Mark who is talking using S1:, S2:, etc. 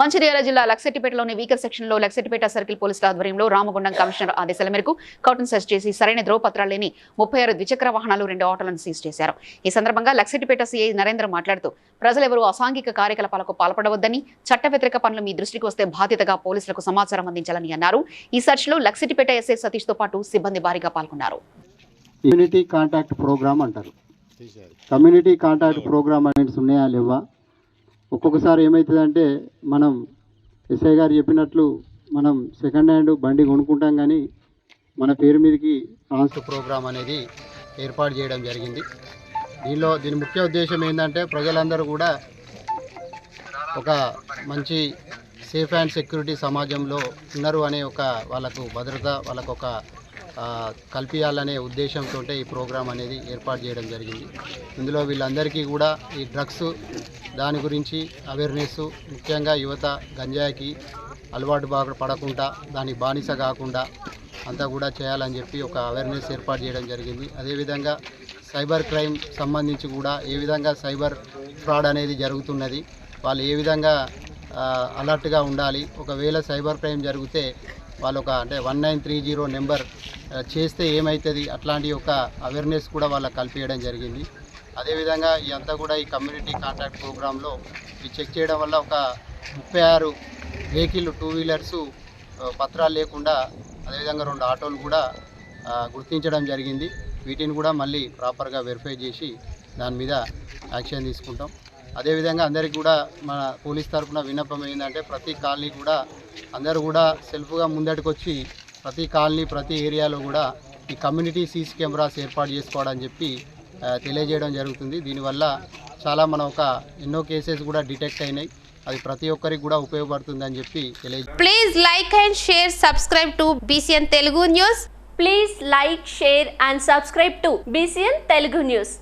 S1: మంచిర్యాల జిల్లా లక్సెట్టిపేటలోని వీకర్ సెక్షన్లో లక్సెట్టిపేట సర్కిల్ పోలీసుల ఆధ్వర్యంలో రామగుండం కమిషనర్ ఆదేశాల మేరకు కౌటన్ సెర్చ్ చేసి సరైన ధ్రువపత్రాలు లేని ముప్పై ఆరు ద్విచక్ర వాహనాలు రెండు ఆటోలను సీజ్ చేశారు. ఈ సందర్భంగా లక్సెట్టిపేట సీఐ నరేంద్ర మాట్లాడుతూ ప్రజలెవరూ అసాంఘిక కార్యకలాపాలకు పాల్పడవద్దని చట్ట వ్యతిరేక పనులు మీ దృష్టికి వస్తే బాధ్యతగా పోలీసులకు సమాచారం అందించాలని అన్నారు. ఈ సెర్చ్లో లక్సెట్టిపేట ఎస్ఐ సతీష్తో పాటు సిబ్బంది భారీగా పాల్గొన్నారు.
S2: కమ్యూనిటీ కాంటాక్ట్ ప్రోగ్రామ్ అంటారు. కమ్యూనిటీ కాంటాక్ట్ ప్రోగ్రామ్ అనేది ఉన్నాయా లేవా? ఒక్కొక్కసారి ఏమవుతుందంటే మనం ఎస్ఐ గారు చెప్పినట్లు మనం సెకండ్ హ్యాండ్ బండి కొనుక్కుంటాం కానీ మన పేరు మీదకి ట్రాన్స్ఫర్ ప్రోగ్రాం అనేది ఏర్పాటు చేయడం జరిగింది. దీనిలో దీని ముఖ్య ఉద్దేశం ఏంటంటే ప్రజలందరూ కూడా ఒక మంచి సేఫ్ అండ్ సెక్యూరిటీ సమాజంలో ఉన్నారు అనే ఒక వాళ్ళకు భద్రత వాళ్ళకు ఒక కల్పించాలనే ఉద్దేశంతో ఈ ప్రోగ్రాం అనేది ఏర్పాటు చేయడం జరిగింది. ఇందులో వీళ్ళందరికీ కూడా ఈ డ్రగ్స్ దాని గురించి అవేర్నెస్ ముఖ్యంగా యువత గంజాయికి అలవాటు బాగా పడకుండా దానికి బానిస కాకుండా అంతా కూడా చేయాలని చెప్పి ఒక అవేర్నెస్ ఏర్పాటు చేయడం జరిగింది. అదేవిధంగా సైబర్ క్రైమ్ సంబంధించి కూడా ఏ విధంగా సైబర్ ఫ్రాడ్ అనేది జరుగుతున్నది వాళ్ళు ఏ విధంగా అలర్ట్గా ఉండాలి. ఒకవేళ సైబర్ క్రైమ్ జరిగితే వాళ్ళు ఒక అంటే one nine three zero number చేస్తే ఏమవుతుంది అట్లాంటి ఒక అవేర్నెస్ కూడా వాళ్ళకి కల్పేయడం జరిగింది. అదేవిధంగా ఇదంతా కూడా ఈ కమ్యూనిటీ కాంటాక్ట్ ప్రోగ్రాంలో ఈ చెక్ చేయడం వల్ల ఒక ముప్పై ఆరు వెహికల్ టూ వీలర్సు పత్రాలు లేకుండా అదేవిధంగా రెండు ఆటోలు కూడా గుర్తించడం జరిగింది. వీటిని కూడా మళ్ళీ ప్రాపర్గా వెరిఫై చేసి దాని మీద యాక్షన్ తీసుకుంటాం. అదేవిధంగా అందరికీ కూడా మన పోలీస్ తరఫున విన్నపం ఏంటంటే ప్రతి కాలనీ కూడా అందరూ కూడా సెల్ఫ్గా ముందటికొచ్చి ప్రతి కాలనీ ప్రతి ఏరియాలో కూడా ఈ కమ్యూనిటీ సీసీ కెమెరాస్ ఏర్పాటు చేసుకోవడం చెప్పి తెలియజేయడం జరుగుతుంది. దీనివల్ల చాలా మన ఒక ఎన్నో కేసెస్ కూడా డిటెక్ట్ అయినాయి. అది ప్రతి ఒక్కరికి కూడా ఉపయోగపడుతుందని చెప్పి తెలియ
S3: Please like and share subscribe to BCN Telugu news
S4: please like share and subscribe to BCN Telugu news